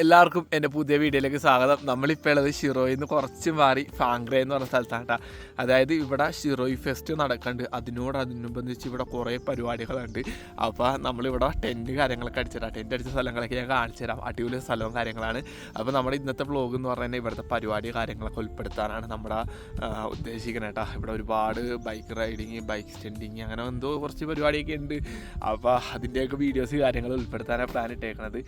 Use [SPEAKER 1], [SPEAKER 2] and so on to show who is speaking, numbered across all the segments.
[SPEAKER 1] എല്ലാവർക്കും എന്റെ പുതിയ വീഡിയോയിലേക്ക് സ്വാഗതം. നമ്മളിപ്പോൾ ഉള്ളത് ഷിറോയിൽ നിന്ന് കുറച്ച് മാറി ഫാങ്ക്ര എന്ന് പറഞ്ഞ സ്ഥലത്താണ് അതായത് ഇവിടെ ഷിറോയി ഫെസ്റ്റ് നടക്കുന്നുണ്ട് അതിനോട് അതിനോടനുബന്ധിച്ച് ഇവിടെ കുറേ പരിപാടികളുണ്ട്. അപ്പോൾ നമ്മളിവിടെ ടെന്റ് കാര്യങ്ങളൊക്കെ അടിച്ചിട്ടാണ് ടെന്റ് അടിച്ച സ്ഥലങ്ങളൊക്കെ ഞാൻ കാണിച്ചു തരാം. അടിപൊളി സ്ഥലവും കാര്യങ്ങളാണ്. അപ്പോൾ നമ്മുടെ ഇന്നത്തെ വ്ളോഗ് എന്ന് പറഞ്ഞാൽ ഇവിടുത്തെ പരിപാടി കാര്യങ്ങളൊക്കെ ഉൾപ്പെടുത്താനാണ് നമ്മുടെ ഉദ്ദേശിക്കുന്നത് കേട്ടോ ഇവിടെ ഒരുപാട് ബൈക്ക് റൈഡിങ് ബൈക്ക് സ്റ്റെൻഡിങ് അങ്ങനെ എന്തോ കുറച്ച് പരിപാടിയൊക്കെ ഉണ്ട്. അപ്പോൾ അതിന്റെയൊക്കെ വീഡിയോസ് കാര്യങ്ങൾ ഉൾപ്പെടുത്താനാണ് പ്ലാൻ ഇട്ടേക്കണത്.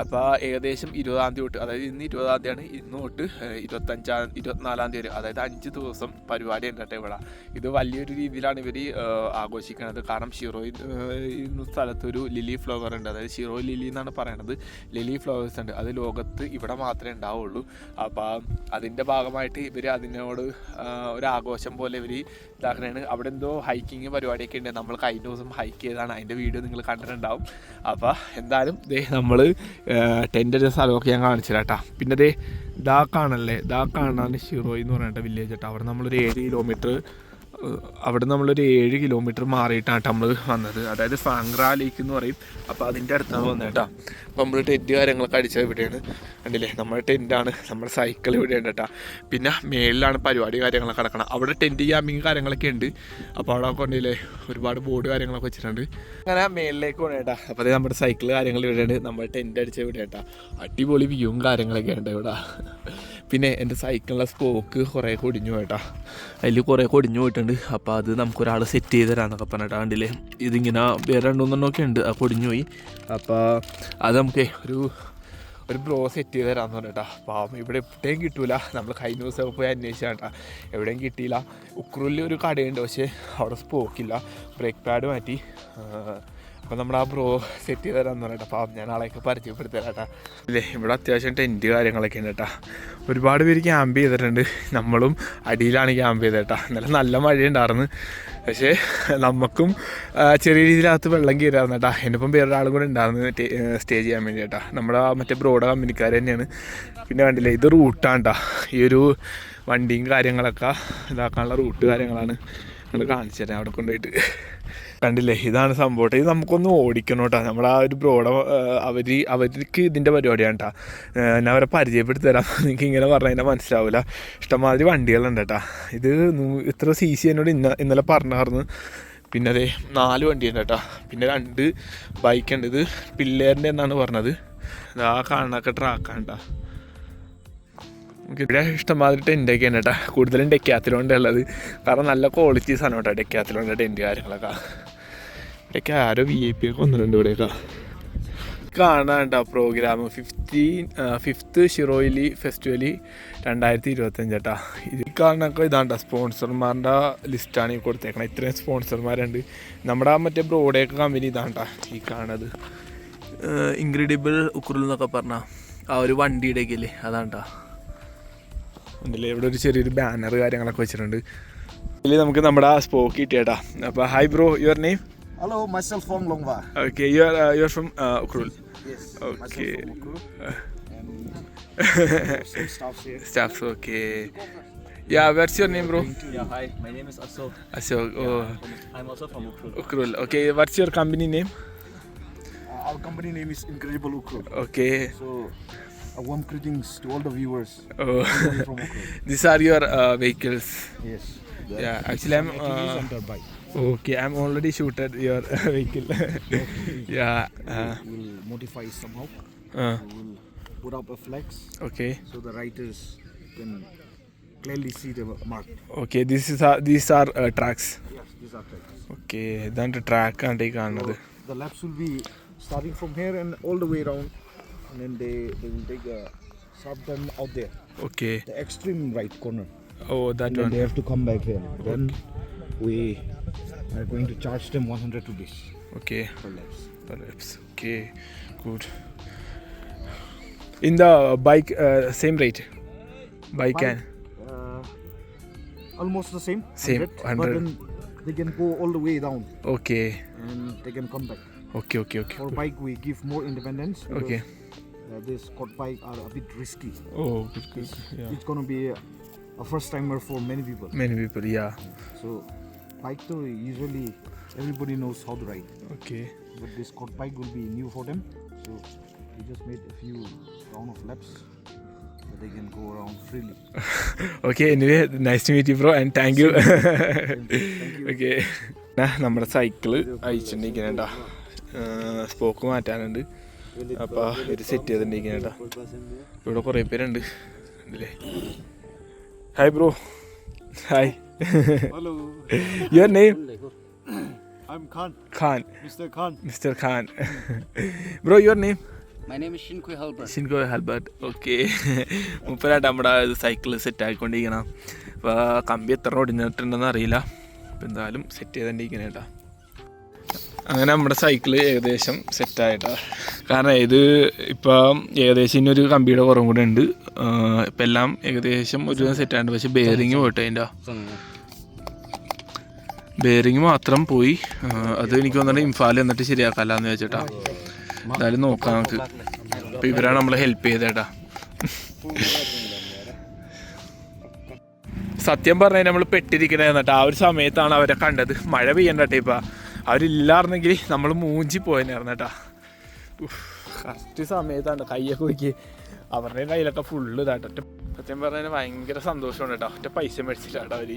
[SPEAKER 1] അപ്പോൾ ഏകദേശം ഇരുപതാം തീയതി തൊട്ട് അതായത് ഇന്ന് ഇരുപതാം തീയതിയാണ് ഇന്ന് തൊട്ട് ഇരുപത്തഞ്ചാം ഇരുപത്തിനാലാം തീയതി അതായത് അഞ്ച് ദിവസം പരിപാടി ഉണ്ടട്ടെ ഇവിടെ. ഇത് വലിയൊരു രീതിയിലാണ് ഇവർ ആഘോഷിക്കുന്നത് കാരണം ഷിറോയിൽ സ്ഥലത്തൊരു ലിലി ഫ്ലവർ ഉണ്ട്. അതായത് ഷിറോ ലിലി എന്നാണ് പറയുന്നത് ലിലി ഫ്ലവേഴ്സ് ഉണ്ട്. അത് ലോകത്ത് ഇവിടെ മാത്രമേ ഉണ്ടാവുള്ളൂ. അപ്പോൾ അതിന്റെ ഭാഗമായിട്ട് ഇവർ അതിനോട് ഒരാഘോഷം പോലെ ഇവർ ഇതാക്കണേണ്. അവിടെ എന്തോ ഹൈക്കിങ് പരിപാടിയൊക്കെ ഉണ്ട്. നമ്മൾ കഴിഞ്ഞ ദിവസം ഹൈക്ക് ചെയ്താണ്. അതിന്റെ വീഡിയോ നിങ്ങൾ കണ്ടിട്ടുണ്ടാവും. അപ്പോൾ എന്തായാലും നമ്മൾ ടെന്റ് അടിച്ച സ്ഥലമൊക്കെ ഞാൻ കാണിച്ചു കേട്ടാ പിന്നെ ദേ ദാ കാണല്ലേ ദാ എന്ന് പറഞ്ഞിട്ട് വില്ലേജ് കേട്ടോ അവിടെ നമ്മളൊരു ഏഴ് കിലോമീറ്റർ അവിടെ നമ്മളൊരു ഏഴ് കിലോമീറ്റർ മാറിയിട്ടാണ് നമ്മൾ വന്നത്. അതായത് ഫാങ്ക്ര ലേക്ക് എന്ന് പറയും. അപ്പോൾ അതിന്റെ അടുത്താണ് വന്നത് കേട്ടോ. അപ്പോൾ നമ്മൾ ടെന്റ് കാര്യങ്ങളൊക്കെ അടിച്ചത് ഇവിടെയാണ്. കണ്ടില്ലേ? നമ്മുടെ ടെന്റാണ് നമ്മുടെ സൈക്കിൾ ഇവിടെയാണ് കേട്ടോ. പിന്നെ മേളിലാണ് പരിപാടി കാര്യങ്ങളൊക്കെ നടക്കണം. അവിടെ ടെന്റ് ക്യാമ്പിങ് കാര്യങ്ങളൊക്കെ ഉണ്ട്. അപ്പോൾ അവിടെ കൊണ്ടില്ലേ ഒരുപാട് ബോർഡ് കാര്യങ്ങളൊക്കെ വെച്ചിട്ടുണ്ട്. അങ്ങനെ മേളിലേക്ക് പോകണം കേട്ടോ. അപ്പോൾ അതേ നമ്മുടെ സൈക്കിൾ കാര്യങ്ങൾ ഇവിടെയുണ്ട് നമ്മൾ ടെന്റ് അടിച്ച ഇവിടെ കേട്ടോ. അടിപൊളി വ്യൂവും കാര്യങ്ങളൊക്കെ ഉണ്ട് ഇവിടെ. പിന്നെ എന്റെ സൈക്കിളിലെ സ്പോക്ക് കുറേ കൊടിഞ്ഞു കേട്ടോ. അതിൽ കുറേ കൊടിഞ്ഞു പോയിട്ടുണ്ട്. അപ്പോൾ അത് നമുക്കൊരാൾ സെറ്റ് ചെയ്ത് തരാമെന്നൊക്കെ പറഞ്ഞിട്ട് കണ്ടില്ലേ? ഇതിങ്ങനെ വേറെ രണ്ടുമൂന്നെണ്ണമൊക്കെ ഉണ്ട്. ആ കൊടിഞ്ഞു പോയി അപ്പോൾ അത് നമുക്ക് ഒരു ഒരു ബ്രോ സെറ്റ് ചെയ്ത് തരാമെന്ന് പറഞ്ഞിട്ടാ. പാവം ഇവിടെ എവിടെയും കിട്ടൂല. നമ്മൾ കഴിഞ്ഞ ദിവസമൊക്കെ പോയി അന്വേഷിച്ചാട്ടാ. എവിടെയും കിട്ടിയില്ല. ഉക്രൂലിൽ ഒരു കടയുണ്ട്. പക്ഷേ അവിടെ സ്പോക്കില്ല ബ്രേക്ക് പാഡ് മാറ്റി. അപ്പോൾ നമ്മൾ ആ ബ്രോ സെറ്റ് ചെയ്ത് തരാമെന്ന് പറയട്ടെ. അപ്പം ഞാൻ ആളെയൊക്കെ പരിചയപ്പെടുത്തി തരാട്ടാ. ഇല്ലേ ഇവിടെ അത്യാവശ്യം ടെന്റ് കാര്യങ്ങളൊക്കെ ഉണ്ട് കേട്ടാ ഒരുപാട് പേര് ക്യാമ്പ് ചെയ്തിട്ടുണ്ട്. നമ്മളും അടിയിലാണ് ക്യാമ്പ് ചെയ്തത് കേട്ടാ ഇന്നലെ നല്ല മഴയുണ്ടായിരുന്നു. പക്ഷേ നമുക്കും ചെറിയ രീതിയിലകത്ത് വെള്ളം കയറായിരുന്നു കേട്ടാ എന്നിപ്പം വേറൊരാളും കൂടെ ഉണ്ടായിരുന്നു സ്റ്റേ ചെയ്യാൻ വേണ്ടി കേട്ടാ നമ്മുടെ മറ്റേ ബ്രോഡ് കമ്പനിക്കാർ തന്നെയാണ്. പിന്നെ കണ്ടില്ലേ ഇത് റൂട്ടാണ് കേട്ടോ ഈ ഒരു വണ്ടിയും കാര്യങ്ങളൊക്കെ ഇതാക്കാനുള്ള റൂട്ട് കാര്യങ്ങളാണ്. നമ്മൾ കാണിച്ചു തരാം അവിടെ കൊണ്ടുപോയിട്ട്. കണ്ടില്ലേ? ഇതാണ് സംഭവം. ഇത് നമുക്കൊന്ന് ഓടിക്കണം കേട്ടോ. നമ്മൾ ആ ഒരു ബ്രോഡ അവർ അവർക്ക് ഇതിന്റെ പരിപാടിയാണ് കേട്ടോ. ഞാൻ അവരെ പരിചയപ്പെടുത്തി തരാം നിങ്ങൾക്ക് ഇങ്ങനെ പറഞ്ഞാൽ കഴിഞ്ഞാൽ മനസ്സിലാവില്ല ഇഷ്ടംമാതിരി വണ്ടികളുണ്ട് കേട്ടോ. ഇത് ഇത്ര സി സി എന്നോട് ഇന്ന ഇന്നലെ പറഞ്ഞായിരുന്നു പിന്നെ അതെ നാല് വണ്ടിയുണ്ട് കേട്ടോ. പിന്നെ രണ്ട് ബൈക്ക് ഉണ്ട് ഇത് പിള്ളേരിന്റെ എന്നാണ് പറഞ്ഞത്. ആ കാണാനൊക്കെ ട്രാക്കാണ് കേട്ടോ. ഇവിടെ ഇഷ്ടംമാതിരി ടെന്റൊക്കെ ഉണ്ട് കേട്ടോ. കൂടുതലും ഡെക്കാത്തിലോണ്ടുള്ളത് കാരണം നല്ല ക്വാളിറ്റി സാധനം കേട്ടോ. ഡെക്കാത്തിലോണ്ട് ടെന്റ് കാര്യങ്ങളൊക്കെ. ഇവിടെയൊക്കെ ആരോ വി ഐ പി ഒക്കെ വന്നിട്ടുണ്ട് ഇവിടെയൊക്കെ. കാണാൻ കേട്ടോ program fifteen fifth Shirui lily festival രണ്ടായിരത്തി ഇരുപത്തഞ്ച് കേട്ടോ ഇത് കാണാനൊക്കെ ഇതാണ്ട സ്പോൺസർമാരുടെ ലിസ്റ്റാണ് ഈ കൊടുത്തേക്കണം. ഇത്രയും സ്പോൺസർമാരുണ്ട്. നമ്മുടെ മറ്റേ ബ്രോഡേക്ക് കമ്പനി ഇതാണ്ട ഈ കാണുന്നത്. ഇൻക്രെഡിബിൾ ഉക്രുൽ എന്നൊക്കെ പറഞ്ഞാൽ ആ ഒരു വണ്ടിയുടെ ഒക്കെ അതാണ് അതാണ്ടാ. ഉണ്ടല്ലേ ഇവിടെ ഒരു ചെറിയൊരു ബാനർ കാര്യങ്ങളൊക്കെ വെച്ചിട്ടുണ്ട്. ഇതിൽ നമുക്ക് നമ്മുടെ ആ സ്പോക്ക് കിട്ടിയേട്ടാ. അപ്പോൾ hi bro your name
[SPEAKER 2] Hello, myself from Longwa.
[SPEAKER 1] Okay, you are uh, you are from
[SPEAKER 2] uh,
[SPEAKER 1] Ukrul.
[SPEAKER 2] Yes. Okay. Ukrul. and staffs here.
[SPEAKER 1] Staffs, okay. Yeah, what's your name, bro?
[SPEAKER 3] Yeah, hi. My name is Ashok.
[SPEAKER 1] Ashok. Oh.
[SPEAKER 3] I'm also from Ukrul.
[SPEAKER 1] Ukrul. Okay, what's your company name?
[SPEAKER 2] Uh, our company name is Incredible Ukrul.
[SPEAKER 1] Okay.
[SPEAKER 2] So. Warm greetings to all the viewers. Oh. These
[SPEAKER 1] are your uh, vehicles.
[SPEAKER 2] Yes. Yeah, actually, I'm. Uh,
[SPEAKER 1] Okay, I'm already shooted your vehicle. yeah. Uh,
[SPEAKER 2] we'll modify somehow.
[SPEAKER 1] Uh.
[SPEAKER 2] We'll put up a flex.
[SPEAKER 1] Okay.
[SPEAKER 2] So the writers can clearly see the mark.
[SPEAKER 1] Okay, this is these are uh, tracks.
[SPEAKER 2] Yes, these are tracks.
[SPEAKER 1] Okay, then the track and take another.
[SPEAKER 2] So the laps will be starting from here and all the way around, and then they they will take a sharp turn out there.
[SPEAKER 1] Okay.
[SPEAKER 2] The extreme right corner. Oh,
[SPEAKER 1] that
[SPEAKER 2] and
[SPEAKER 1] one.
[SPEAKER 2] They have to come back here. Then okay. we we are going to charge them 100 rupees.
[SPEAKER 1] Okay.
[SPEAKER 2] Per laps.
[SPEAKER 1] Per laps. Okay. Good. In the bike, uh, same rate. Bike, bike and
[SPEAKER 2] uh, almost the same.
[SPEAKER 1] Same.
[SPEAKER 2] 100.
[SPEAKER 1] 100.
[SPEAKER 2] But they can go all the way down.
[SPEAKER 1] Okay.
[SPEAKER 2] And they can come back.
[SPEAKER 1] Okay. Okay. Okay.
[SPEAKER 2] For bike, we give more independence.
[SPEAKER 1] Okay.
[SPEAKER 2] Uh, quad bike are a bit risky.
[SPEAKER 1] Oh, good, good. It's, yeah.
[SPEAKER 2] it's gonna be a, a first timer for many people.
[SPEAKER 1] Many people, yeah.
[SPEAKER 2] So bike to usually everybody knows how to ride.
[SPEAKER 1] okay
[SPEAKER 2] But this quad bike will be new for them. So we just made a few round of laps that they can go around freely.
[SPEAKER 1] okay okay anyway nice to meet you thank you. Thank you okay നമ്മുടെ cycle അയച്ചിട്ടുണ്ടിരിക്കണേട്ടാ spoke മാറ്റാനുണ്ട് അപ്പോൾ ഇത് set ചെയ്തിട്ടുണ്ടിരിക്കണേട്ടാ ഇവിടെ കുറേ പേരുണ്ട് അല്ലേ hi bro hi
[SPEAKER 2] Hello,
[SPEAKER 1] your name
[SPEAKER 2] I'm Khan,
[SPEAKER 1] Khan
[SPEAKER 2] Mr. Khan.
[SPEAKER 1] Bro your name
[SPEAKER 4] My name is Shinkui Halbert.
[SPEAKER 1] Shinko Halbert okay മുപ്പതായിട്ട് നമ്മുടെ സൈക്കിൾ സെറ്റ് ആക്കിക്കൊണ്ടിരിക്കണം അപ്പോൾ കമ്പി എത്ര ഒടിഞ്ഞിട്ടുണ്ടെന്ന് അറിയില്ല. അപ്പോൾ എന്തായാലും സെറ്റ് ചെയ്തിട്ടിരിക്കണം കേട്ടോ. അങ്ങനെ നമ്മുടെ സൈക്കിൾ ഏകദേശം സെറ്റായിട്ടാണ് കാരണം ഇത് ഇപ്പം ഏകദേശം ഇനി ഒരു കമ്പിയുടെ കുറവും കൂടെ ഉണ്ട്. ഇപ്പം എല്ലാം ഏകദേശം ഒരു സെറ്റായിട്ടുണ്ട് പക്ഷെ ബെയറിങ് പോയിട്ട് അതിന്റെ ബെയറിങ് മാത്രം പോയി. അത് എനിക്ക് തോന്നുന്നത് ഇംഫാൽ എന്നിട്ട് ശരിയാക്കാല്ലാന്ന് വെച്ചിട്ടാ എന്തായാലും നോക്കാം നമുക്ക്. അപ്പം ഇവരാണ് നമ്മളെ ഹെൽപ്പ് ചെയ്തേട്ടാ. സത്യം പറഞ്ഞാൽ നമ്മൾ പെട്ടിരിക്കണേ എന്നിട്ട് ആ ഒരു സമയത്താണ് അവരെ കണ്ടത്. മഴ പെയ്യണ്ടട്ടെ ഇപ്പൊ. അവരില്ലായിരുന്നെങ്കിൽ നമ്മൾ മൂഞ്ചി പോയെന്നായിരുന്നു കേട്ടോ. കറക്റ്റ് സമയത്താണ് കയ്യൊക്കെ നോക്കി അവരുടെ കയ്യിലൊക്കെ ഫുള്ള് ഇതാട്ടോ സത്യം പറഞ്ഞാൽ ഭയങ്കര സന്തോഷമാണ് കേട്ടോ. ഒറ്റ പൈസ മേടിച്ചില്ല അവർ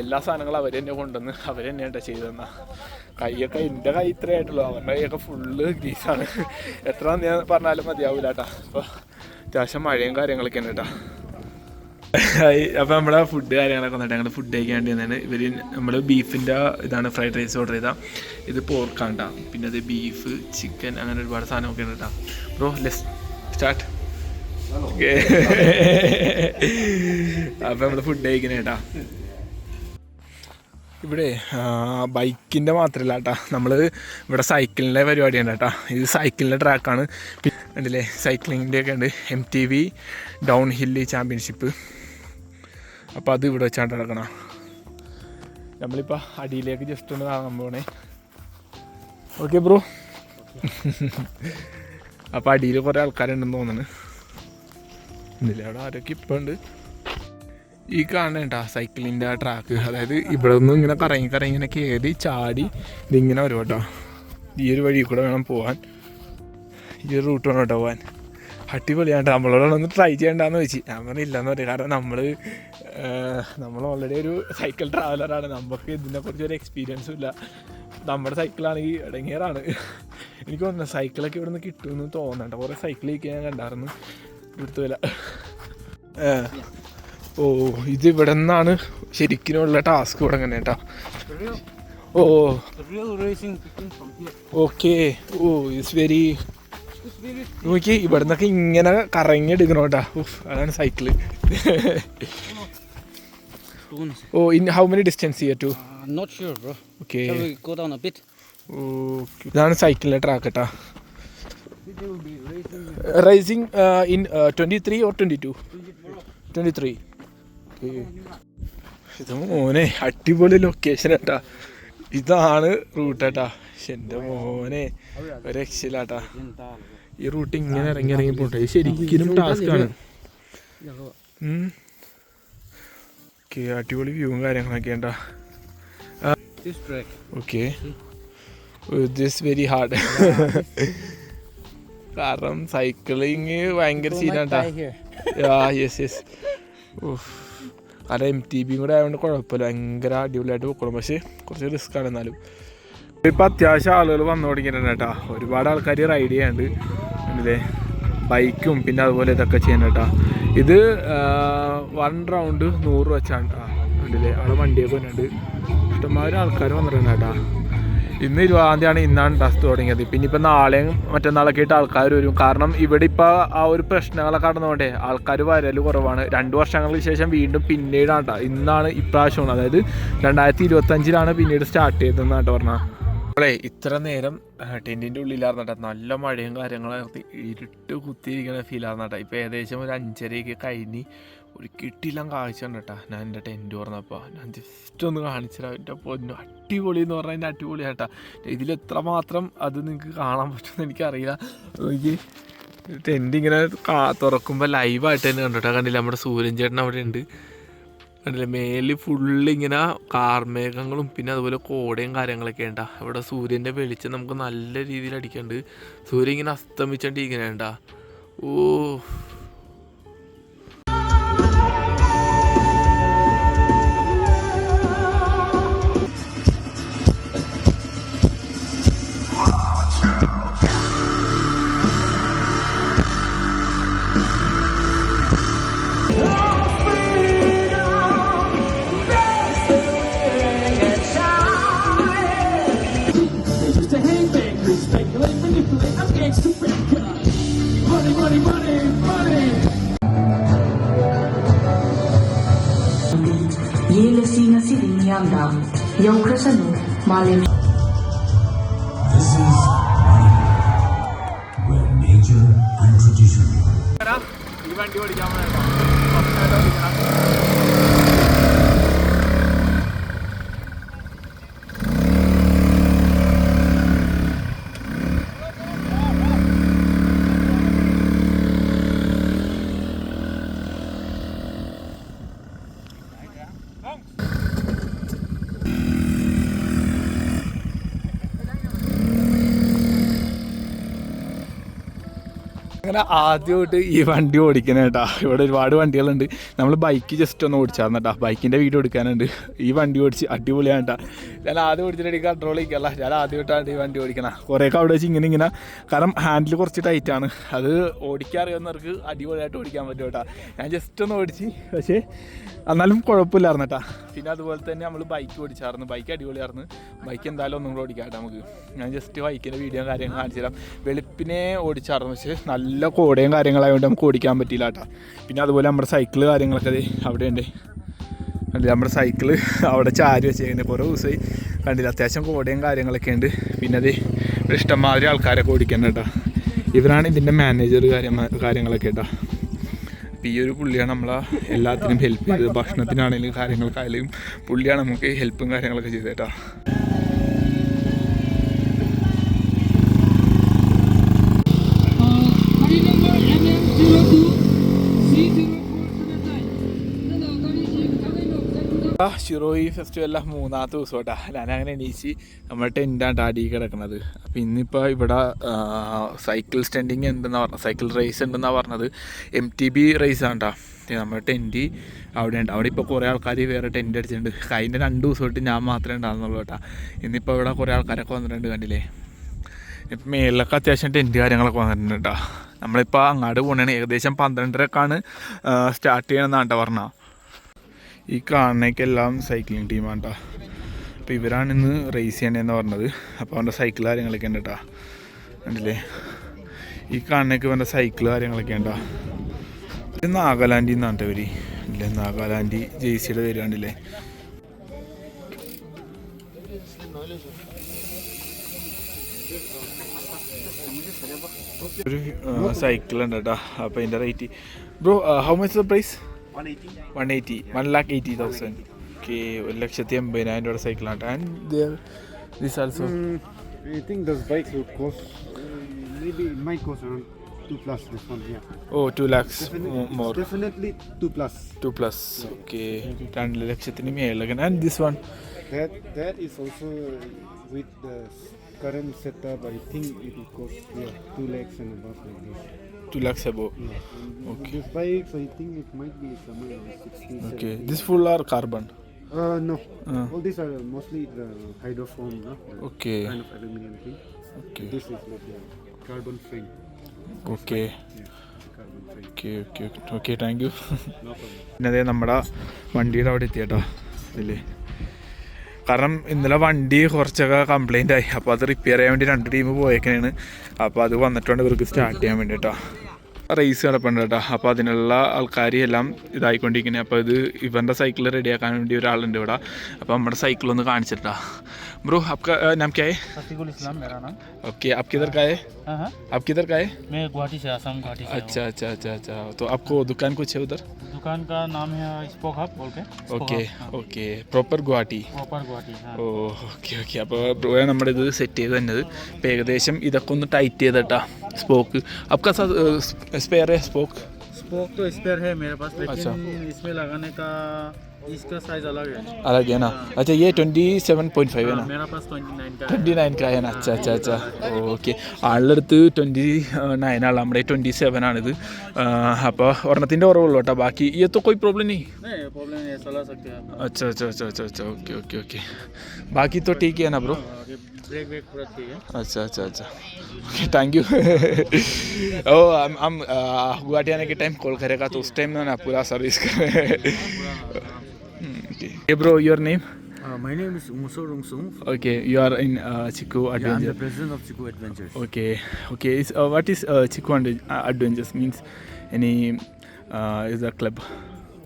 [SPEAKER 1] എല്ലാ സാധനങ്ങളും അവർ തന്നെ കൊണ്ടുവന്ന് അവർ തന്നെ കേട്ടോ ചെയ്തു തന്ന. കൈയൊക്കെ എന്റെ കൈ ഇത്രേ ആയിട്ടുള്ളൂ. അവരുടെ കൈയൊക്കെ ഫുള്ള് ഗ്രീസാണ് എത്ര പറഞ്ഞാലും മതിയാവില്ല കേട്ടോ. അപ്പോൾ അത്യാവശ്യം മഴയും കാര്യങ്ങളൊക്കെ ആണ് കേട്ടോ. അപ്പോൾ നമ്മളെ ഫുഡ് കാര്യങ്ങളൊക്കെ വന്നിട്ട് ഞങ്ങൾ ഫുഡ് കഴിക്കാൻ വേണ്ടി ഇവർ നമ്മൾ ബീഫിന്റെ ഇതാണ് ഫ്രൈഡ് റൈസ് ഓർഡർ ചെയ്താൽ ഇത് പോർക്കാണ്ട പിന്നെ അത് ബീഫ് ചിക്കൻ അങ്ങനെ ഒരുപാട് സാധനമൊക്കെ ഉണ്ട് കേട്ടോ ബ്രോ ലെസ് സ്റ്റാർട്ട് അപ്പൊ നമ്മൾ ഫുഡ് കഴിക്കണേ കേട്ടാ ഇവിടെ ബൈക്കിന്റെ മാത്രമല്ല കേട്ടാ നമ്മൾ ഇവിടെ സൈക്കിളിന്റെ പരിപാടിയാണ് കേട്ടാ ഇത് സൈക്കിളിന്റെ ട്രാക്കാണ് ഉണ്ടല്ലേ സൈക്ലിങ്ങിന്റെ ഒക്കെ ഉണ്ട്. M T B downhill championship അപ്പോൾ അത് ഇവിടെ വെച്ചാണ്ട് നടക്കണം. നമ്മളിപ്പോൾ അടിയിലേക്ക് ജസ്റ്റ് ഒന്ന് കാണാൻ പോണേ. ഓക്കെ ബ്രോ അപ്പോൾ അടിയിൽ കുറേ ആൾക്കാരുണ്ടെന്ന് തോന്നുന്നു ഇന്നില്ല അവിടെ ആരൊക്കെ ഇപ്പം ഉണ്ട്? ഈ കാണേണ്ട സൈക്കിളിന്റെ ആ ട്രാക്ക് അതായത് ഇവിടെ നിന്ന് ഇങ്ങനെ കറങ്ങി കറങ്ങി ഇങ്ങനെ കയറി ചാടി ഇതിങ്ങനെ വരും കേട്ടോ ഈ ഒരു വഴി കൂടെ വേണം പോകാൻ ഈ ഒരു റൂട്ട് വേണം കേട്ടോ പോകാൻ അടിപൊളിയാണ്ട് നമ്മളോടൊന്ന് ട്രൈ ചെയ്യണ്ടെന്ന് വെച്ച്. ഞാൻ പറഞ്ഞില്ലെന്ന് പറയും. കാരണം നമ്മൾ നമ്മൾ ഓൾറെഡി ഒരു സൈക്കിൾ ട്രാവലറാണ് നമുക്ക് ഇതിനെക്കുറിച്ച് ഒരു എക്സ്പീരിയൻസും ഇല്ല. നമ്മുടെ സൈക്കിളാണെങ്കിൽ ഇടങ്ങിയറാണ് എനിക്ക് തോന്നുന്നു സൈക്കിളൊക്കെ ഇവിടെ നിന്ന് കിട്ടുമെന്ന് തോന്നണ്ട കുറേ സൈക്കിൾ ഞാൻ കണ്ടായിരുന്നു. ഇവിടുത്തെ ഓ ഇത് ഇവിടെ നിന്നാണ് ശരിക്കിനുള്ള ടാസ്ക് തുടങ്ങുന്നത് കേട്ടോ. ഓ. ഓക്കെ ഓ ഇറ്റ്സ് വെരി നോക്കി ഇവിടെ നിന്നൊക്കെ ഇങ്ങനെ കറങ്ങി എടുക്കണം അതാണ് cycle
[SPEAKER 4] Stones.
[SPEAKER 1] Oh, in how many distance here too?
[SPEAKER 4] Uh, not sure, bro.
[SPEAKER 1] Okay.
[SPEAKER 4] Shall we go down a bit? Okay.
[SPEAKER 1] ഇതാണ് സൈക്കിളിലെ ട്രാക്ക് കേട്ടാ.
[SPEAKER 4] Racing
[SPEAKER 1] in twenty three or twenty two twenty three ഇത് മോനെ അടിപൊളി location കേട്ടാ ഇതാണ് root കേട്ടാ എന്റെ മോനെ ഒരു രക്ഷയില്ലാട്ടാ ഈ റൂട്ട് ഇങ്ങനെ ഇറങ്ങി ഇറങ്ങി പോട്ടെ ശരിക്കും ടാസ്ക് ആണ് ഓക്കെ അടിപൊളി വ്യൂവും കാര്യങ്ങളൊക്കെ ഉണ്ടാ. ഓക്കെ ദിസ് വെരി ഹാർഡ് കാരണം സൈക്ലിങ് ഭയങ്കര
[SPEAKER 4] അത്.
[SPEAKER 1] യെസ് യെസ് എം ടി ബിയും കൂടെ ആയതുകൊണ്ട് കുഴപ്പമില്ല ഭയങ്കര അടിപൊളിയായിട്ട് പോക്കണം പക്ഷേ കുറച്ച് റിസ്ക് ആണ് എന്നാലും. ഇപ്പം അത്യാവശ്യം ആളുകൾ വന്നു തുടങ്ങിയിട്ടുണ്ട് കേട്ടോ ഒരുപാട് ആൾക്കാർ റൈഡ് ചെയ്യാണ്ട് അല്ലേ ബൈക്കും പിന്നെ അതുപോലെ ഇതൊക്കെ ചെയ്യാൻ കേട്ടാ ഇത് വൺ റൗണ്ട് നൂറ് വെച്ചാണ്. കേട്ടാ ഉണ്ടല്ലേ അവിടെ വണ്ടിയൊക്കെ വരുന്നുണ്ട് ഇഷ്ടംമാതിരി ആൾക്കാർ വന്നിട്ടുണ്ട് കേട്ടാ. ഇന്ന് ഇരുപതാം തീയതിയാണ് ഇന്നാണ് ടെസ്റ്റ് തുടങ്ങിയത്. പിന്നെ ഇപ്പം നാളെയും മറ്റന്നാളൊക്കെ ആയിട്ട് ആൾക്കാർ വരും. കാരണം ഇവിടെ ഇപ്പോൾ ആ ഒരു പ്രശ്നങ്ങളൊക്കെ കടന്നുകൊണ്ടേ ആൾക്കാർ വരൽ കുറവാണ്. രണ്ട് വർഷങ്ങൾക്ക് ശേഷം വീണ്ടും പിന്നീടാണ്. ഇന്നാണ് ഇപ്രാവശ്യമാണ്. അതായത് രണ്ടായിരത്തി ഇരുപത്തഞ്ചിലാണ് പിന്നീട് സ്റ്റാർട്ട് ചെയ്തതെന്നാട്ടോ പറഞ്ഞാൽ നമ്മളെ ഇത്ര നേരം ടെന്റിന്റെ ഉള്ളിലായിരുന്നു കേട്ടോ. നല്ല മഴയും കാര്യങ്ങളായിരുന്നു ഇരുട്ട് കുത്തിയിരിക്കുന്ന ഫീലായിരുന്നു കേട്ടോ. ഇപ്പോൾ ഏകദേശം ഒരു അഞ്ചരയൊക്കെ കഴിഞ്ഞ് ഒരു കിട്ടിയില്ല കാഴ്ച ഉണ്ട് കേട്ടോ. ഞാൻ എന്റെ ടെന്റ് തുറന്നപ്പോൾ ഞാൻ ജസ്റ്റ് ഒന്ന് കാണിച്ചിരാം എന്റെ പൊന്നു അടിപൊളി എന്ന് പറഞ്ഞാൽ എന്റെ അടിപൊളിയാണ് കേട്ടോ ഇതിൽ എത്ര മാത്രം അത് നിങ്ങൾക്ക് കാണാൻ പറ്റുമെന്ന് എനിക്കറിയില്ല. എനിക്ക് ടെന്റ് ഇങ്ങനെ തുറക്കുമ്പോൾ ലൈവായിട്ട് തന്നെ കണ്ടു കേട്ടോ. കണ്ടില്ല? നമ്മുടെ സൂര്യൻ ചേട്ടൻ അവിടെ ഉണ്ട്. കണ്ടില്ലേ? മേലിൽ ഫുള്ള് ഇങ്ങനെ കാർമേഘങ്ങളും പിന്നെ അതുപോലെ കോടയും കാര്യങ്ങളൊക്കെ ഉണ്ടാ? ഇവിടെ സൂര്യന്റെ വെളിച്ചം നമുക്ക് നല്ല രീതിയിൽ അടിക്കുന്നുണ്ട് സൂര്യൻ ഇങ്ങനെ അസ്തമിച്ചോണ്ടിരിക്കണ ഉണ്ടാ? ഓ
[SPEAKER 5] thanks to Big God. Money, money, money, money.
[SPEAKER 6] Ye lesi na sidi niyanda. Yung krasano, malim.
[SPEAKER 7] This is where major and
[SPEAKER 1] traditional. ആദ്യമായിട്ട് ഈ വണ്ടി ഓടിക്കണേ കേട്ടാ ഇവിടെ ഒരുപാട് വണ്ടികളുണ്ട്. നമ്മൾ ബൈക്ക് ജസ്റ്റ് ഒന്ന് ഓടിച്ചാർന്ന് കേട്ടാ ബൈക്കിന്റെ വീഡിയോ എടുക്കാനുണ്ട്. ഈ വണ്ടി ഓടിച്ച് അടിപൊളിയാണ് കേട്ടാ ഞാൻ ആദ്യം ഓടിച്ചിട്ട് കൺട്രോൾ ചെയ്യിക്കല്ല ഞാൻ ആദ്യമായിട്ടാണ് ഈ വണ്ടി ഓടിക്കണം. കുറേയൊക്കെ അവിടെ വെച്ച് ഇങ്ങനെ ഇങ്ങനെ. കാരണം ഹാൻഡിൽ കുറച്ച് ടൈറ്റാണ് അത് ഓടിക്കാറിയുന്നവർക്ക് അടിപൊളിയായിട്ട് ഓടിക്കാൻ പറ്റും കേട്ടാ ഞാൻ ജസ്റ്റ് ഒന്ന് ഓടിച്ച്. പക്ഷേ എന്നാലും കുഴപ്പമില്ലായിരുന്നു കേട്ടാ. പിന്നെ അതുപോലെ തന്നെ നമ്മൾ ബൈക്ക് ഓടിച്ചായിരുന്നു ബൈക്ക് അടിപൊളിയായിരുന്നു ബൈക്ക് എന്തായാലും ഒന്നും കൂടെ ഓടിക്കാം നമുക്ക്. ഞാൻ ജസ്റ്റ് ബൈക്കിന്റെ വീഡിയോ കാര്യങ്ങൾ കാണിച്ചു തരാം. വെളുപ്പിനെ ഓടിച്ചായിരുന്നു പക്ഷേ നല്ല കോടയും കാര്യങ്ങളായതുകൊണ്ട് നമുക്ക് ഓടിക്കാൻ പറ്റിയില്ല കേട്ടോ. പിന്നെ അതുപോലെ നമ്മുടെ സൈക്കിൾ കാര്യങ്ങളൊക്കെ അവിടെയുണ്ട്. കണ്ടില്ല നമ്മുടെ സൈക്കിൾ അവിടെ ചാരി വെച്ചേക്കുന്നത് കുറേ ദിവസമായി കണ്ടില്ല അത്യാവശ്യം കോടയും കാര്യങ്ങളൊക്കെ ഉണ്ട്. പിന്നെ അത് ഇഷ്ടംമാതിരി ആൾക്കാരൊക്കെ ഓടിക്കുന്നുണ്ട് കേട്ടോ. ഇവരാണ് ഇതിന്റെ മാനേജർ കാര്യം കാര്യങ്ങളൊക്കെ കേട്ടോ. അപ്പോൾ ഈ ഒരു പുള്ളിയാണ് നമ്മളെ എല്ലാത്തിനും ഹെൽപ്പ് ചെയ്തത്. ഭക്ഷണത്തിനാണെങ്കിലും കാര്യങ്ങൾക്കായാലും പുള്ളിയാണ് നമുക്ക് ഹെൽപ്പും കാര്യങ്ങളൊക്കെ ചെയ്തത് ആ ഷിറോയി ഫെസ്റ്റിവലിലെ മൂന്നാമത്തെ ദിവസം കേട്ടാ. ഞാനങ്ങനെ എണീച്ച് നമ്മുടെ ടെന്റാണ് അടി കിടക്കുന്നത് അപ്പോൾ ഇന്നിപ്പോൾ ഇവിടെ സൈക്കിൾ സ്റ്റാൻഡിങ് ഉണ്ടെന്നാണ് പറഞ്ഞത് സൈക്കിൾ റേസ് ഉണ്ടെന്നാണ് പറഞ്ഞത്. എം ടി ബി റേസ് ആണ് കേട്ടോ നമ്മുടെ ടെന്റ് അവിടെ ഉണ്ട് അവിടെ ഇപ്പോൾ കുറേ ആൾക്കാർ വേറെ ടെന്റ് അടിച്ചിട്ടുണ്ട്. കഴിഞ്ഞ രണ്ട് ദിവസം തൊട്ട് ഞാൻ മാത്രമേ ഉണ്ടാകുന്നുള്ളൂ കേട്ടോ. ഇന്നിപ്പോൾ ഇവിടെ കുറേ ആൾക്കാരൊക്കെ വന്നിട്ടുണ്ട് കണ്ടില്ലേ? ഇപ്പം മേളിലൊക്കെ അത്യാവശ്യം ടെന്റ് കാര്യങ്ങളൊക്കെ വന്നിട്ടുണ്ട് കേട്ടോ. നമ്മളിപ്പോൾ അങ്ങാട് പോകണേ ഏകദേശം പന്ത്രണ്ടരക്കാണ് സ്റ്റാർട്ട് ചെയ്യണമെന്നാണ് കേട്ടോ പറഞ്ഞത് ഈ കാണുന്നേക്കെല്ലാം സൈക്ലിംഗ് ടീമാണ് കേട്ടോ അപ്പോൾ ഇവരാണ് ഇന്ന് റേസ് ചെയ്യണതെന്ന് പറഞ്ഞത്. അപ്പോൾ അവന്റെ സൈക്കിൾ കാര്യങ്ങളൊക്കെ ഉണ്ട് കേട്ടോ കണ്ടില്ലേ? ഈ കാണുന്നേക്ക് ഇവന്റെ സൈക്കിൾ കാര്യങ്ങളൊക്കെ ഉണ്ടോ ഇത് നാഗാലാൻഡിൽ നിന്നാണ് ഇവർ ഇല്ലേ? നാഗാലാൻഡ് ജെയ്സിയുടെ പേര് ഒരു സൈക്കിൾ ഉണ്ട് കേട്ടോ അപ്പോൾ അതിന്റെ rate bro how much the price One eighty one lakh eighty thousand okay ഒരു ലക്ഷത്തി എൺപതിനായിരം രൂപയുടെ സൈക്കിളാണ് and this also
[SPEAKER 8] I think those bikes would cost uh, maybe it might cost around two plus this one yeah.
[SPEAKER 1] Oh two lakhs
[SPEAKER 8] Definitely,
[SPEAKER 1] more
[SPEAKER 8] definitely two plus.
[SPEAKER 1] Two plus okay രണ്ട് ലക്ഷത്തിന് മേളിലൊക്കെ and this one
[SPEAKER 8] That that is also with the current setup. I think it will cost yeah two lakhs and above like this.
[SPEAKER 1] Two lakhs above
[SPEAKER 8] Yeah. And
[SPEAKER 1] Okay.
[SPEAKER 8] These bikes, I think it might be somewhere around 60,
[SPEAKER 1] okay
[SPEAKER 8] 70.
[SPEAKER 1] This full are carbon
[SPEAKER 8] Uh, no.
[SPEAKER 1] Uh.
[SPEAKER 8] All these are mostly the hydrofoam, no? The
[SPEAKER 1] Okay.
[SPEAKER 8] kind of aluminum thing.
[SPEAKER 1] Okay
[SPEAKER 8] This is like the carbon frame.
[SPEAKER 1] Okay
[SPEAKER 8] Yeah, carbon frame.
[SPEAKER 1] Okay okay okay thank you
[SPEAKER 8] No problem.
[SPEAKER 1] പിന്നെ അതേ നമ്മുടെ വണ്ടിയുടെ അവിടെ എത്തിയേട്ടോ ഇല്ലേ കാരണം ഇന്നലെ വണ്ടി കുറച്ചൊക്കെ കംപ്ലൈന്റ് ആയി. അപ്പോൾ അത് റിപ്പയർ ചെയ്യാൻ വേണ്ടി രണ്ട് ടീം പോയേക്കണേണ്. അപ്പോൾ അത് വന്നിട്ടുണ്ട് ഇവർക്ക് സ്റ്റാർട്ട് ചെയ്യാൻ വേണ്ടി കേട്ടോ റേസ് കിടപ്പുണ്ട് കേട്ടോ അപ്പോൾ അതിനുള്ള ആൾക്കാർ എല്ലാം ഇതായിക്കൊണ്ടിരിക്കുന്നത് അപ്പോൾ ഇത് ഇവൻ്റെ സൈക്കിൾ റെഡിയാക്കാൻ വേണ്ടി ഒരാളുണ്ട് ഇവിടെ അപ്പോൾ നമ്മുടെ സൈക്കിൾ ഒന്ന് കാണിച്ചിട്ടാ ബ്രോ आपका अ, नाम क्या है
[SPEAKER 4] रफीकुल इस्लाम मेरा नाम
[SPEAKER 1] ओके आप किधर का है
[SPEAKER 4] हाँ हाँ
[SPEAKER 1] आप किधर का है
[SPEAKER 4] मैं गुवाहाटी से आसाम गुवाहाटी से
[SPEAKER 1] अच्छा अच्छा अच्छा अच्छा तो आपको दुकान कुछ है उधर
[SPEAKER 4] हूँ। दुकान का नाम है स्पोक हब बोल के
[SPEAKER 1] okay okay proper Guwahati
[SPEAKER 4] proper Guwahati हाँ
[SPEAKER 1] ഓ ഓക്കെ ഓക്കെ അപ്പോൾ ബ്രോയെ നമ്മുടെ ഇത് സെറ്റ് ചെയ്ത് തന്നത് ഇപ്പോൾ ഏകദേശം ഇതൊക്കെ ഒന്ന് ടൈറ്റ് ചെയ്തിട്ടാ സ്പോക്ക് आपका स्पेयर है स्पोक
[SPEAKER 4] स्पोक तो स्पेयर है मेरे पास
[SPEAKER 1] अच्छा।
[SPEAKER 4] लेकिन इसमें लगाने का इसका साइज अलग है
[SPEAKER 1] अलग है ना अच्छा ये ट्वेंटी सेवन पॉइंट फाइव है ना
[SPEAKER 4] मेरा पास 29 का
[SPEAKER 1] ട്വൻറ്റി നയൻ കായ അച്ഛാ അച്ഛാ അച്ഛാ ഓക്കെ ആളുടെ അടുത്ത് ട്വൻറ്റി നയൻ ആണ് നമ്മുടെ ട്വൻറ്റി സെവൻ ആണിത് അപ്പോൾ ഒരെണ്ണത്തിൻ്റെ കുറവുള്ളൂ കേട്ടോ ബാക്കി ഈ तो कोई प्रॉब्लम नहीं
[SPEAKER 4] नहीं प्रॉब्लम नहीं है चला सकते हैं आप
[SPEAKER 1] अच्छा अच्छा अच्छा अच्छा अच्छा ओके ओके ओके बाकी तो ठीक है ना ब्रो
[SPEAKER 4] आगे ब्रेक ब्रेक पूरा ठीक है
[SPEAKER 1] अच्छा अच्छा अच्छा ओके थैंक यू ओ हम हम गुवाहाटी आने के टाइम कॉल करेगा तो उस टाइम ना पूरा सर्विस कर ये bro your name
[SPEAKER 9] Uh, my name is Muso Rungsung.
[SPEAKER 1] Okay you are in chikoo
[SPEAKER 9] Yeah, I'm the
[SPEAKER 1] adventure
[SPEAKER 9] president of Chiku Adventures.
[SPEAKER 1] Okay, okay. Is, uh, what is uh, Chiku and uh, Adventures means? Any uh, is a club?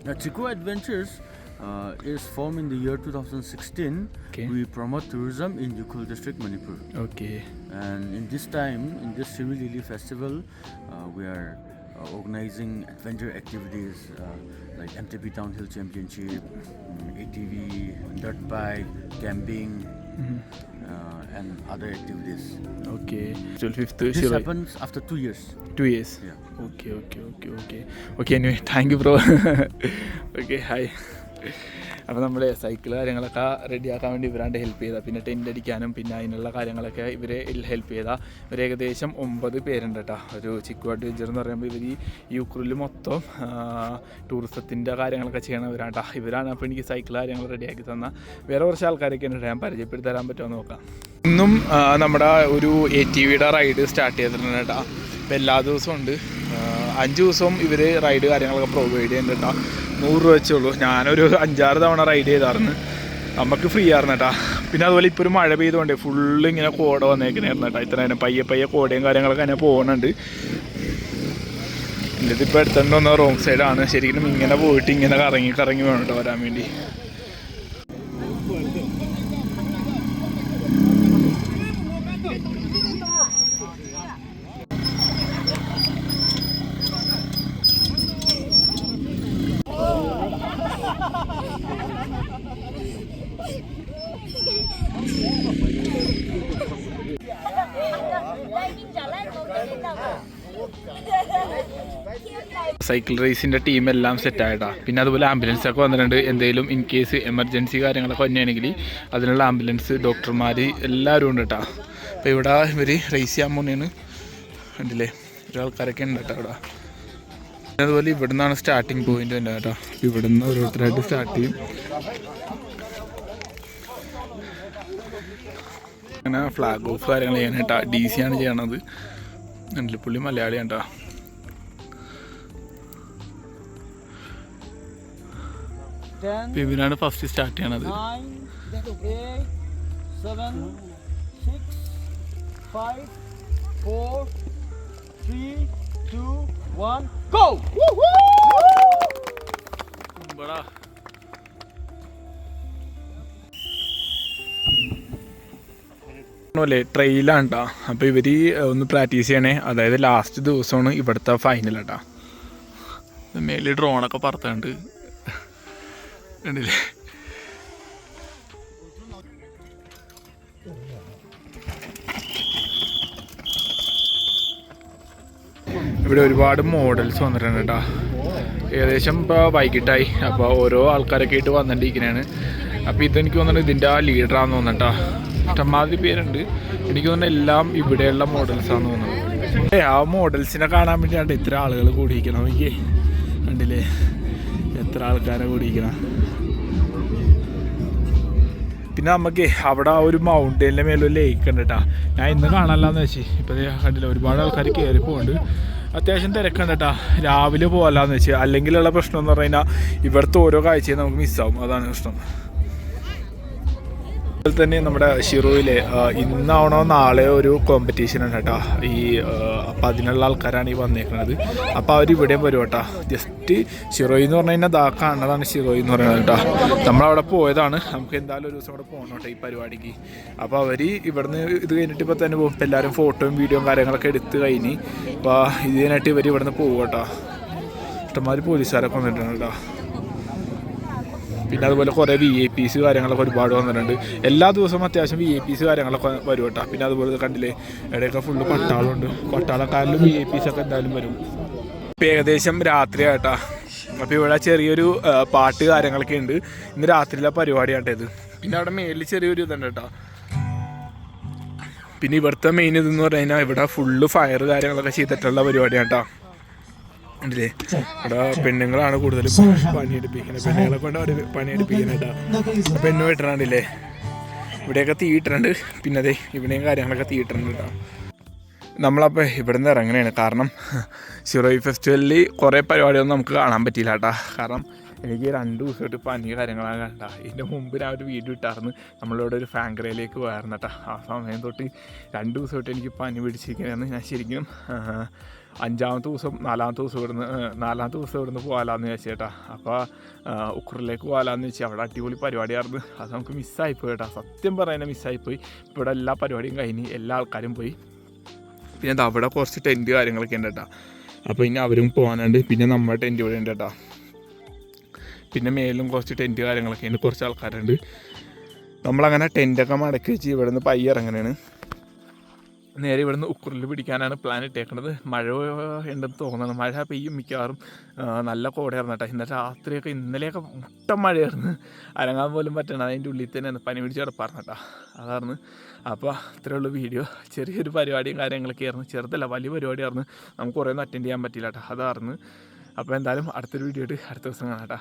[SPEAKER 9] Now, Chiku Adventures uh, is formed in the year 2016.
[SPEAKER 1] Okay.
[SPEAKER 9] We promote tourism in Yukul district, Manipur.
[SPEAKER 1] Okay,
[SPEAKER 9] And in this time, in this Civil Lily festival, uh, we are uh, organizing adventure activities uh, like MTB Downhill Championship, um, ATV, dirt bike, camping, uh, and other activities.
[SPEAKER 1] okay.
[SPEAKER 9] This happens after two years.
[SPEAKER 1] Two years.
[SPEAKER 9] Yeah.
[SPEAKER 1] Okay, okay, okay, okay. Okay, anyway, thank you, bro. okay, hi. അപ്പോൾ നമ്മൾ cycle കാര്യങ്ങളൊക്കെ റെഡിയാക്കാൻ വേണ്ടി ഇവരാണ്ട് help ചെയ്താൽ പിന്നെ tent അടിക്കാനും പിന്നെ അതിനുള്ള കാര്യങ്ങളൊക്കെ ഇവരെ ഹെൽപ്പ് ചെയ്താൽ ഇവർ ഏകദേശം ഒമ്പത് പേരുണ്ട് കേട്ടോ ഒരു ചിക്കു അഡ്വഞ്ചർ എന്ന് പറയുമ്പോൾ ഇവർ ഈ യുക്രയിൽ മൊത്തം ടൂറിസത്തിന്റെ കാര്യങ്ങളൊക്കെ ചെയ്യണവരാണ്ടാ ഇവരാണ് അപ്പോൾ എനിക്ക് സൈക്കിൾ കാര്യങ്ങൾ റെഡിയാക്കി തന്ന. വേറെ കുറച്ച് ആൾക്കാരൊക്കെ ഉണ്ട് ഞാൻ പരിചയപ്പെടുത്തി തരാൻ പറ്റുമോ നോക്കാം. ഇന്നും നമ്മുടെ ഒരു എ ടി വിയുടെ റൈഡ് സ്റ്റാർട്ട് ചെയ്തിട്ടുണ്ട് കേട്ടോ അപ്പോൾ എല്ലാ ദിവസവും ഉണ്ട്. അഞ്ച് ദിവസവും ഇവർ റൈഡ് കാര്യങ്ങളൊക്കെ പ്രൊവൈഡ് ചെയ്യുന്നുണ്ട് കേട്ടോ നൂറ് രൂപ വെച്ചേ ഉള്ളൂ. ഞാനൊരു അഞ്ചാറ് തവണ റൈഡ് ചെയ്തായിരുന്നു നമുക്ക് ഫ്രീ ആയിരുന്നു കേട്ടോ പിന്നെ അതുപോലെ ഇപ്പോൾ ഒരു മഴ പെയ്തുകൊണ്ട് ഫുള്ള് ഇങ്ങനെ കോട വന്നേക്കണായിരുന്നു കേട്ടോ ഇത്ര തന്നെ പയ്യെ പയ്യെ കോടയും കാര്യങ്ങളൊക്കെ അങ്ങനെ പോകുന്നുണ്ട് എന്റെ ഇതിപ്പോൾ എടുത്തുകൊണ്ട് വന്ന റോങ് സൈഡാണ് ശരിക്കും ഇങ്ങനെ പോയിട്ട് ഇങ്ങനെ കറങ്ങി കറങ്ങി വേണം കേട്ടോ വരാൻ വേണ്ടി. സൈക്കിൾ റേസിന്റെ ടീം എല്ലാം സെറ്റ് ആയിട്ടാ പിന്നെ അതുപോലെ ആംബുലൻസ് ഒക്കെ വന്നിട്ടുണ്ട്. എന്തെങ്കിലും ഇൻ കേസ് എമർജൻസി കാര്യങ്ങളൊക്കെ വന്നെയാണെങ്കിൽ അതിനുള്ള ആംബുലൻസ് ഡോക്ടർമാർ എല്ലാവരും ഉണ്ട് കേട്ടോ അപ്പോൾ ഇവിടെ ഇവർ റേസ് ചെയ്യാൻ പോണേന്ന് ഉണ്ടല്ലേ ഒരാൾക്കാരൊക്കെ ഉണ്ട് കേട്ടോ ഇവിടെ അതുപോലെ ഇവിടെ നിന്നാണ് സ്റ്റാർട്ടിങ് പോയിന്റ് തന്നെ കേട്ടോ ഇവിടെ നിന്ന് ഓരോരുത്തരായിട്ട് സ്റ്റാർട്ട് ചെയ്യും. അങ്ങനെ ഫ്ലാഗ് ഓഫ് കാര്യങ്ങൾ ചെയ്യാനായിട്ടാ ഡി സി ആണ് ചെയ്യണത്. പുള്ളി മലയാളിയാണ് കേട്ടോ four, ഫസ്റ്റ് സ്റ്റാർട്ട് ചെയ്യണത്
[SPEAKER 9] ബടാ
[SPEAKER 1] ല്ലേ ട്രെയിലാണ് കേട്ടോ അപ്പോൾ ഇവർ ഒന്ന് പ്രാക്ടീസ് ചെയ്യണേ. അതായത് ലാസ്റ്റ് ദിവസമാണ് ഇവിടുത്തെ ഫൈനൽ കേട്ടോ മേലിൽ ഡ്രോണൊക്കെ പറത്തുണ്ട് കണ്ടില്ലേ? ഇവിടെ ഒരുപാട് മോഡൽസ് വന്നിട്ടുണ്ട് കേട്ടോ. ഏകദേശം ഇപ്പോൾ വൈകിട്ടായി. അപ്പോൾ ഓരോ ആൾക്കാരൊക്കെ ആയിട്ട് വന്നിട്ടിരിക്കുന്നതാണ് അപ്പോൾ ഇതെനിക്ക് തോന്നുന്നത് ഇതിന്റെ ആ ലീഡറാന്ന് തോന്നുന്നുട്ടോ ഇഷ്ടമാതിരി പേരുണ്ട്. എനിക്ക് തോന്നുന്നു എല്ലാം ഇവിടെയുള്ള മോഡൽസാന്ന് തോന്നുന്നത് ആ മോഡൽസിനെ കാണാൻ വേണ്ടിയാണ് ഇത്ര ആളുകൾ കൂടിയിരിക്കണം? എനിക്ക് കണ്ടില്ലേ? എത്ര ആൾക്കാരെ കൂടിയിരിക്കണം? പിന്നെ നമുക്ക് അവിടെ ഒരു മൗണ്ടൈനിന്റെ മേലെ ഒരു ലേക്ക് ഉണ്ട് കേട്ടോ ഞാൻ ഇന്ന് കാണാനല്ലാന്ന് വെച്ച്. ഇപ്പം കണ്ടില്ല ഒരുപാട് ആൾക്കാർ കയറി പോകുന്നുണ്ട് അത്യാവശ്യം തിരക്കുണ്ട് കേട്ടോ രാവിലെ പോകലാന്ന് വെച്ച്. അല്ലെങ്കിലുള്ള പ്രശ്നം എന്ന് പറഞ്ഞു കഴിഞ്ഞാൽ ഇവിടുത്തെ ഓരോ കാഴ്ചയും നമുക്ക് മിസ്സാവും അതാണ് പ്രശ്നം. അതുപോലെ തന്നെ നമ്മുടെ ഷിറോയിലെ ഇന്നാണോ നാളെ ഒരു കോമ്പറ്റീഷൻ ഉണ്ട് കേട്ടോ. ഈ അപ്പം അതിനുള്ള ആൾക്കാരാണ് ഈ വന്നേക്കുന്നത് അപ്പോൾ അവർ ഇവിടെയും വരും കേട്ടോ. ജസ്റ്റ് ഷിറോയി എന്ന് പറഞ്ഞു കഴിഞ്ഞാൽ ദാ കാണുന്നതാണ് ഷിറോയി എന്ന് പറയുന്നത് കേട്ടോ. നമ്മളവിടെ പോയതാണ്. നമുക്ക് എന്തായാലും ഒരു ദിവസം അവിടെ പോകണം കേട്ടോ ഈ പരിപാടിക്ക്. അപ്പോൾ അവർ ഇവിടുന്ന് ഇത് കഴിഞ്ഞിട്ട് ഇപ്പോൾ തന്നെ പോകും. എല്ലാവരും ഫോട്ടോയും വീഡിയോയും കാര്യങ്ങളൊക്കെ എടുത്ത് കഴിഞ്ഞ് അപ്പോൾ ഇത് കഴിഞ്ഞിട്ട് ഇവർ ഇവിടുന്ന് പോകും കേട്ടോ. ഇഷ്ടംമാതിരി പോലീസുകാരൊക്കെ വന്നിട്ടുണ്ട് കേട്ടോ. പിന്നെ അതുപോലെ കുറേ വി ഐ സി കാര്യങ്ങളൊക്കെ ഒരുപാട് വന്നിട്ടുണ്ട്. എല്ലാ ദിവസവും അത്യാവശ്യം വി ഐ സി കാര്യങ്ങളൊക്കെ വരും കേട്ടോ. പിന്നെ അതുപോലെ കണ്ടില്ലേ ഇടയൊക്കെ ഫുള്ള് പട്ടാളമുണ്ട്. പട്ടാളക്കാരിലും വി ഐ സി ഒക്കെ എന്തായാലും വരും. ഏകദേശം രാത്രി ആട്ടാ. അപ്പോൾ ഇവിടെ ചെറിയൊരു പാട്ട് കാര്യങ്ങളൊക്കെ ഉണ്ട്. ഇന്ന് രാത്രിയിലെ പരിപാടിയാട്ടെ ഇത്. പിന്നെ അവിടെ മേലിൽ ചെറിയൊരു ഇതുണ്ട് കേട്ടോ. പിന്നെ ഇവിടുത്തെ മെയിൻ ഇതെന്ന് പറഞ്ഞു കഴിഞ്ഞാൽ ഇവിടെ ഫുള്ള് ഫയർ കാര്യങ്ങളൊക്കെ ചെയ്തിട്ടുള്ള പരിപാടിയാണ് കേട്ടോ. ഉണ്ടല്ലേ ഇവിടെ പെണ്ണുങ്ങളാണ് കൂടുതൽ പണിയെടുപ്പിക്കുന്നത്. പെണ്ണുങ്ങളെ കൊണ്ട് അവർ പണിയെടുപ്പിക്കുന്നത് പെണ്ണു വെട്ടണുണ്ടല്ലേ ഇവിടെയൊക്കെ തീയിട്ടുണ്ട് പിന്നെ അതെ ഇവിടെയും കാര്യങ്ങളൊക്കെ തീയിട്ടുണ്ട് കേട്ടോ. നമ്മളപ്പോൾ ഇവിടെ നിന്ന് ഇറങ്ങുകയാണ്. കാരണം സിറോയി ഫെസ്റ്റിവലിൽ കുറേ പരിപാടിയൊന്നും നമുക്ക് കാണാൻ പറ്റിയില്ല കേട്ടോ. കാരണം എനിക്ക് രണ്ട് ദിവസമായിട്ട് പനി കാര്യങ്ങളാണ് കണ്ട ഇതിന്റെ മുമ്പ് ആ ഒരു വീഡിയോ ഇട്ടായിരുന്നു. നമ്മളിവിടെ ഒരു ഫാങ്കറയിലേക്ക് പോയായിരുന്നു കേട്ടോ. ആ സമയം തൊട്ട് രണ്ട് ദിവസമായിട്ട് എനിക്ക് പനി പിടിച്ചിരിക്കുകയാണ്. ഞാൻ ശരിക്കും അഞ്ചാമത്തെ ദിവസം നാലാമത്തെ ദിവസം ഇവിടുന്ന് നാലാമത്തെ ദിവസം ഇവിടുന്ന് പോകാലാന്ന് വിചാരിച്ചു കേട്ടാ അപ്പോൾ ഉക്രിലേക്ക് പോകാലാന്ന് വെച്ചാൽ അവിടെ അടിപൊളി പരിപാടിയായിരുന്നു. അത് നമുക്ക് മിസ്സായിപ്പോയി കേട്ടോ. സത്യം പറയുന്നത് മിസ്സായിപ്പോയി ഇവിടെ എല്ലാ പരിപാടിയും കഴിഞ്ഞ് എല്ലാ ആൾക്കാരും പോയി. പിന്നെ അവിടെ കുറച്ച് ടെന്റ് കാര്യങ്ങളൊക്കെ ഉണ്ട് കേട്ടോ. അപ്പോൾ ഇനി അവരും പോകാനുണ്ട്. പിന്നെ നമ്മുടെ ടെന്റ് ഇവിടെ ഉണ്ട് കേട്ടോ. പിന്നെ മേലും കുറച്ച് ടെന്റ് കാര്യങ്ങളൊക്കെ ഉണ്ട്. കുറച്ച് ആൾക്കാരുണ്ട്. നമ്മളങ്ങനെ ടെന്റൊക്കെ മടക്കി വെച്ച് ഇവിടെ നിന്ന് പയ്യ നേരെ ഇവിടുന്ന് ഉക്കുറിൽ പിടിക്കാനാണ് പ്ലാൻ ഇട്ടേക്കുന്നത് മഴ ഉണ്ടെന്ന് തോന്നുന്നു. മഴ പെയ്യും മിക്കവാറും. നല്ല കോടയായിരുന്നു കേട്ടോ. ഇന്നലെ രാത്രിയൊക്കെ ഇന്നലെയൊക്കെ മുട്ട മഴയായിരുന്നു. അരങ്ങാൻ പോലും പറ്റണം അതിന്റെ ഉള്ളിൽ തന്നെ പനി പിടിച്ച് കിടപ്പായിരുന്നു കേട്ടോ. അതായിരുന്നു. അപ്പോൾ അത്രേ ഉള്ളൂ വീഡിയോ ചെറിയൊരു പരിപാടിയും കാര്യങ്ങളൊക്കെ ആയിരുന്നു. ചെറുതല്ല വലിയ പരിപാടിയായിരുന്നു. നമുക്ക് കുറേ ഒന്നും അറ്റൻഡ് ചെയ്യാൻ പറ്റില്ല കേട്ടോ. അതായിരുന്നു. അപ്പോൾ എന്തായാലും അടുത്തൊരു വീഡിയോ ആയിട്ട് അടുത്ത ദിവസം കാണാം കേട്ടോ.